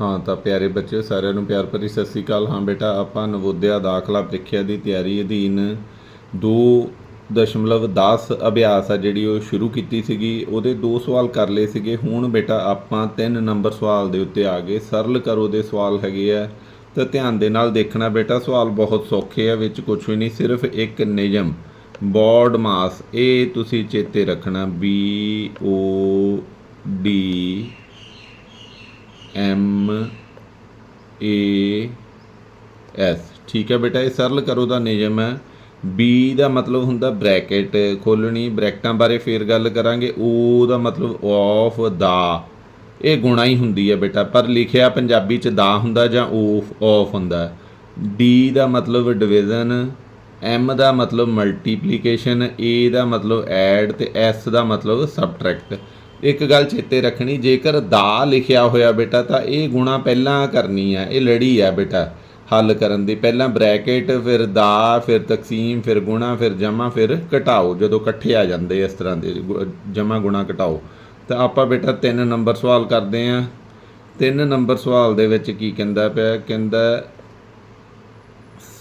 ਹਾਂ, ਤਾਂ ਪਿਆਰੇ ਬੱਚਿਓ, ਸਾਰਿਆਂ ਨੂੰ ਪਿਆਰ ਭਰੀ ਸਤਿ ਸ੍ਰੀ ਅਕਾਲ। ਹਾਂ ਬੇਟਾ, ਆਪਾਂ ਨਵੋਦਿਆ ਦਾਖਲਾ ਪ੍ਰੀਖਿਆ ਦੀ ਤਿਆਰੀ ਅਧੀਨ 2.10 ਅਭਿਆਸ ਆ ਜਿਹੜੀ ਉਹ ਸ਼ੁਰੂ ਕੀਤੀ ਸੀਗੀ। ਉਹਦੇ ਦੋ ਸਵਾਲ ਕਰ ਲਏ ਸੀਗੇ। ਹੁਣ ਬੇਟਾ, ਆਪਾਂ ਤਿੰਨ ਨੰਬਰ ਸਵਾਲ ਦੇ ਉੱਤੇ ਆ ਗਏ। ਸਰਲ ਕਰੋ ਦੇ ਸਵਾਲ ਹੈਗੇ ਆ। ਤਾਂ ਧਿਆਨ ਦੇ ਨਾਲ ਦੇਖਣਾ ਬੇਟਾ, ਸਵਾਲ ਬਹੁਤ ਸੌਖੇ ਆ, ਵਿੱਚ ਕੁਝ ਵੀ ਨਹੀਂ। ਸਿਰਫ ਇੱਕ ਨਿਯਮ, ਬੋਰਡ ਮਾਸ। ਇਹ ਤੁਸੀਂ ਚੇਤੇ ਰੱਖਣਾ। B, O, D M A S ਠੀਕ ਹੈ ਬੇਟਾ, ਇਹ ਸਰਲ ਕਰੋ ਦਾ ਨਿਯਮ ਹੈ। ਬੀ ਦਾ ਮਤਲਬ ਹੁੰਦਾ ਬ੍ਰੈਕਟ ਖੋਲਣੀ ਬ੍ਰੈਕਟਾਂ ਬਾਰੇ ਫੇਰ ਗੱਲ ਕਰਾਂਗੇ। ਓ ਦਾ ਮਤਲਬ ਆਫ ਦਾ। ਇਹ ਗੁਣਾ ਹੀ ਹੁੰਦੀ ਹੈ ਬੇਟਾ, ਪਰ ਲਿਖਿਆ ਪੰਜਾਬੀ ਚ ਦਾ ਹੁੰਦਾ ਜਾਂ ਆਫ ਆਫ ਹੁੰਦਾ। ਡੀ ਦਾ ਮਤਲਬ ਡਿਵੀਜ਼ਨ ਐਮ ਦਾ ਮਤਲਬ ਮਲਟੀਪਲੀਕੇਸ਼ਨ ਏ ਦਾ ਮਤਲਬ ਐਡ ਤੇ ਐਸ ਦਾ ਮਤਲਬ ਸਬਟਰੈਕਟ ਇੱਕ ਗੱਲ ਚੇਤੇ ਰੱਖਣੀ, ਜੇਕਰ ਦਾ ਲਿਖਿਆ ਹੋਇਆ ਬੇਟਾ, ਤਾਂ ਇਹ ਗੁਣਾ ਪਹਿਲਾਂ ਕਰਨੀ ਹੈ ਇਹ ਲੜੀ ਹੈ ਬੇਟਾ, ਹੱਲ ਕਰਨ ਦੀ। ਪਹਿਲਾਂ ਬ੍ਰੈਕਟ, ਫਿਰ ਦਾ, ਫਿਰ ਤਕਸੀਮ, ਫਿਰ ਗੁਣਾ, ਫਿਰ ਜਮਾ, ਫਿਰ ਘਟਾਓ। ਜਦੋਂ ਇਕੱਠੇ ਆ ਜਾਂਦੇ ਇਸ ਤਰ੍ਹਾਂ ਦੇ ਜਮਾ, ਗੁਣਾ, ਘਟਾਓ। ਤਾਂ ਆਪਾਂ ਬੇਟਾ ਤਿੰਨ ਨੰਬਰ ਸਵਾਲ ਕਰਦੇ ਆਂ। ਤਿੰਨ ਨੰਬਰ ਸਵਾਲ ਦੇ ਵਿੱਚ ਕੀ ਕਹਿੰਦਾ ਪਿਆ? ਕਹਿੰਦਾ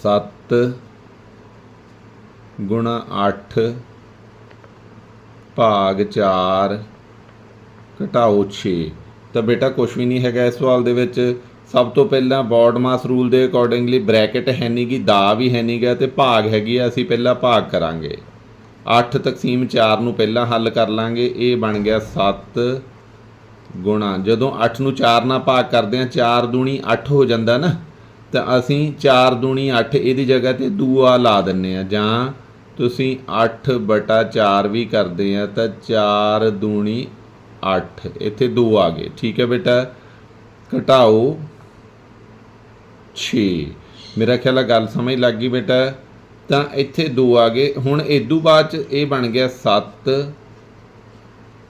7 ਗੁਣਾ 8 ਭਾਗ 4 ਘਟਾਓ 6 ਤਾਂ ਬੇਟਾ ਕੁਝ ਵੀ ਨਹੀਂ ਹੈਗਾ ਇਸ ਸਵਾਲ ਦੇ ਵਿੱਚ। ਸਭ ਤੋਂ ਪਹਿਲਾਂ ਬੋਰਡ ਮਾਸ ਰੂਲ ਦੇ ਅਕੋਰਡਿੰਗਲੀ ਬ੍ਰੈਕਟ ਹੈ ਨਹੀਂ ਗੀ, ਦਾ ਵੀ ਹੈ ਨਹੀਂ ਗਾ ਤੇ ਭਾਗ ਹੈਗੀ ਆ, ਅਸੀਂ ਪਹਿਲਾਂ ਭਾਗ ਕਰਾਂਗੇ। 8 ਤਕਸੀਮ 4 ਨੂੰ ਪਹਿਲਾਂ ਹੱਲ ਕਰ ਲਾਂਗੇ, ਇਹ ਬਣ ਗਿਆ 7 ਗੁਣਾ। ਜਦੋਂ 8 ਨੂੰ 4 ਨਾਲ ਭਾਗ ਕਰਦੇ ਆ 4 ਦੂਣੀ 8 ਹੋ ਜਾਂਦਾ ਨਾ, ਤਾਂ ਅਸੀਂ 4 ਦੂਣੀ 8 ਇਹਦੀ ਜਗ੍ਹਾ ਤੇ ਦੂਆ ਲਾ ਦਿੰਨੇ ਆ ਜਾਂ ਤੁਸੀਂ 8 ਬਟਾ 4 ਵੀ ਕਰਦੇ ਆ ਤਾਂ 4 ਦੂਣੀ 8 ਇੱਥੇ 2 ਆ ਗਏ। ਠੀਕ ਹੈ ਬੇਟਾ, ਘਟਾਓ 6 ਮੇਰਾ ਖਿਆਲ ਆ ਗੱਲ ਸਮਝ ਲੱਗ ਗਈ ਬੇਟਾ। ਤਾਂ ਇੱਥੇ 2 ਆ ਗਏ। ਹੁਣ ਇਦੋਂ ਬਾਅਦ ਚ ਇਹ ਬਣ ਗਿਆ 7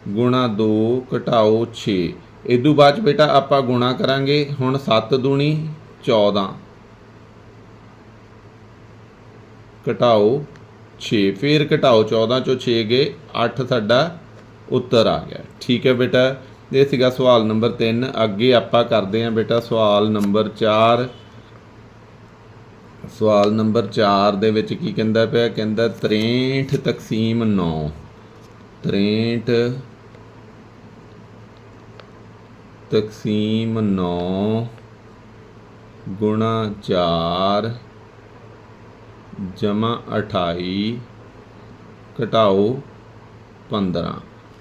ਗੁਣਾ 2 ਘਟਾਓ 6 ਇਦੋਂ ਬਾਅਦ ਚ ਬੇਟਾ ਆਪਾਂ ਗੁਣਾ ਕਰਾਂਗੇ ਹੁਣ 7 ਦੂਣੀ 14 ਘਟਾਓ 6 ਫੇਰ ਘਟਾਓ 14 ਚੋਂ 6 ਗਏ। 8 ਸਾਡਾ ਉੱਤਰ ਆ ਗਿਆ। ਠੀਕ ਹੈ ਬੇਟਾ, ਇਹ ਸੀਗਾ ਸਵਾਲ ਨੰਬਰ 3 ਅੱਗੇ ਆਪਾਂ ਕਰਦੇ ਹਾਂ ਬੇਟਾ ਸਵਾਲ ਨੰਬਰ 4 ਸਵਾਲ ਨੰਬਰ 4 ਦੇ ਵਿੱਚ ਕੀ ਕਹਿੰਦਾ ਪਿਆ? ਕਹਿੰਦਾ 63 ਤਕਸੀਮ 9 63 ਤਕਸੀਮ 9 ਗੁਣਾ 4 ਜਮਾ 28 ਘਟਾਓ 15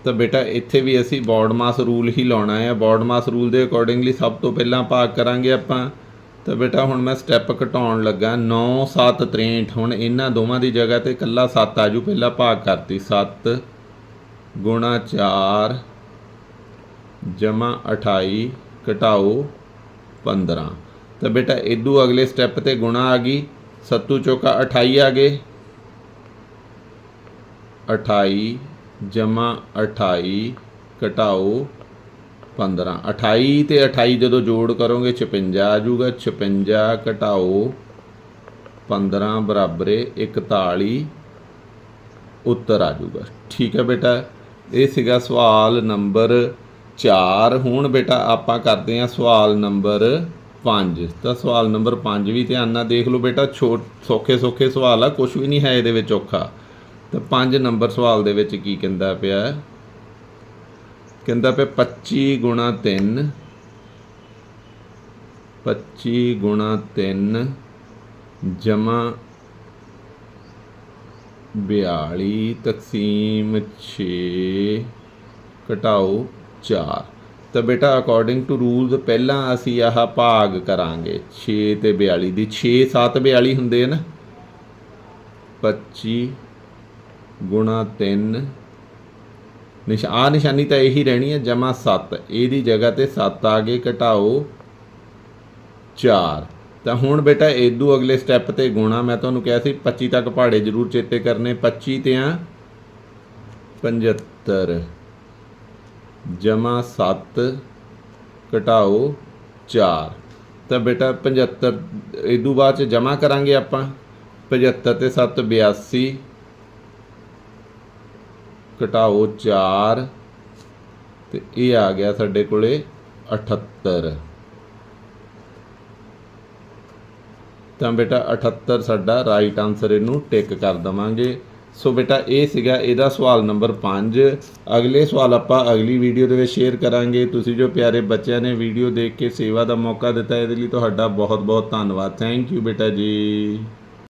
ਤਾਂ ਬੇਟਾ, ਇੱਥੇ ਵੀ ਅਸੀਂ ਬੋਰਡ ਮਾਸ ਰੂਲ ਹੀ ਲਾਉਣਾ ਹੈ ਬੋਰਡ ਮਾਸ ਰੂਲ ਦੇ ਅਕੋਰਡਿੰਗਲੀ ਸਭ ਤੋਂ ਪਹਿਲਾਂ ਭਾਗ ਕਰਾਂਗੇ ਆਪਾਂ। ਤਾਂ ਬੇਟਾ, ਹੁਣ ਮੈਂ ਸਟੈਪ ਘਟਾਉਣ ਲੱਗਾ। 9 7 63 ਹੁਣ ਇਹਨਾਂ ਦੋਵਾਂ ਦੀ ਜਗ੍ਹਾ ਤੇ ਇਕੱਲਾ 7 ਆਜੂ ਪਹਿਲਾਂ ਭਾਗ ਕਰਤੀ। 7 ਗੁਣਾ 4 ਜਮਾ 28 ਘਟਾਓ 15 ਤਾਂ ਬੇਟਾ ਇਦੋਂ ਅਗਲੇ ਸਟੈਪ ਤੇ ਗੁਣਾ ਆ ਗਈ। ਸੱਤੂ ਚੌਕਾ 28 ਆ ਗਏ। 28 ਜਮਾ 28 ਘਟਾਓ 15 28 ਤੇ 28 ਜਦੋਂ ਜੋੜ ਕਰੋਗੇ 56 ਆ ਜਾਊਗਾ। 56 ਘਟਾਓ 15 ਬਰਾਬਰ 41 ਉੱਤਰ ਆ ਜਾਊਗਾ। ਠੀਕ ਹੈ ਬੇਟਾ, ਇਹ ਸੀਗਾ ਸਵਾਲ ਨੰਬਰ 4 ਹੁਣ ਬੇਟਾ ਆਪਾਂ ਕਰਦੇ ਹਾਂ ਸਵਾਲ ਨੰਬਰ 5 ਤਾਂ ਸਵਾਲ ਨੰਬਰ 5 ਵੀ ਧਿਆਨ ਨਾਲ ਦੇਖ ਲਓ ਬੇਟਾ ਛੋਟ ਸੌਖੇ ਸੌਖੇ ਸਵਾਲ ਆ ਕੁਝ ਵੀ ਨਹੀਂ ਹੈ ਇਹਦੇ ਵਿੱਚ ਔਖਾ। ਤਾਂ 5 ਨੰਬਰ ਸਵਾਲ ਦੇ ਵਿੱਚ ਕੀ ਕਹਿੰਦਾ ਪਿਆ? ਕਹਿੰਦਾ ਪਿਆ 25 ਗੁਣਾ 3 25 ਗੁਣਾ 3 ਜਮਾ 42 ਤਕਸੀਮ 6 ਘਟਾਓ 4 ਤਾਂ ਬੇਟਾ ਅਕੋਰਡਿੰਗ ਟੂ ਰੂਲਸ ਪਹਿਲਾਂ ਅਸੀਂ ਆਹ ਭਾਗ ਕਰਾਂਗੇ। 6 ਤੇ 42 ਦੀ 6 7 42 ਹੁੰਦੇ ਆ ਨਾ। 25 3 ਨਿਸ਼ਾ ਆ ਨਿਸ਼ਾਨੀ ਤਾਂ ਇਹੀ ਰਹਿਣੀ ਹੈ, ਜਮਾ 7 ਇਹਦੀ ਜਗ੍ਹਾ ਤੇ 7 ਆ ਗਏ, ਘਟਾਓ 4 ਤਾਂ ਹੁਣ ਬੇਟਾ ਇਦੋਂ ਅਗਲੇ ਸਟੈਪ ਤੇ ਗੁਣਾ, ਮੈਂ ਤੁਹਾਨੂੰ ਕਿਹਾ ਸੀ 25 ਤੱਕ ਪਹਾੜੇ ਜ਼ਰੂਰ ਚੇਤੇ ਕਰਨੇ 25 ਤੇ ਆ 75 ਜਮਾ 7 ਘਟਾਓ 4 ਤਾਂ ਬੇਟਾ 75 ਇਦੋਂ ਬਾਅਦ ਚ ਜਮਾ ਕਰਾਂਗੇ ਆਪਾਂ। 75 ਤੇ 7 82 ਘਟਾਓ 4 ਤੇ ਇਹ ਆ ਗਿਆ ਸਾਡੇ ਕੋਲੇ 78 ਤਾਂ ਬੇਟਾ 78 ਸਾਡਾ ਰਾਈਟ ਆਨਸਰ ਇਹਨੂੰ ਟਿਕ ਕਰ ਦਵਾਂਗੇ। ਸੋ ਬੇਟਾ ਇਹ ਸੀਗਾ ਇਹਦਾ ਸਵਾਲ ਨੰਬਰ 5 ਅਗਲੇ ਸਵਾਲ ਆਪਾਂ ਅਗਲੀ ਵੀਡੀਓ ਦੇ ਵਿੱਚ ਸ਼ੇਅਰ ਕਰਾਂਗੇ। ਤੁਸੀਂ ਜੋ ਪਿਆਰੇ ਬੱਚਿਆਂ ਨੇ ਵੀਡੀਓ ਦੇਖ ਕੇ ਸੇਵਾ ਦਾ ਮੌਕਾ ਦਿੱਤਾ, ਇਹਦੇ ਲਈ ਤੁਹਾਡਾ ਬਹੁਤ ਬਹੁਤ ਧੰਨਵਾਦ। ਥੈਂਕ ਯੂ ਬੇਟਾ ਜੀ।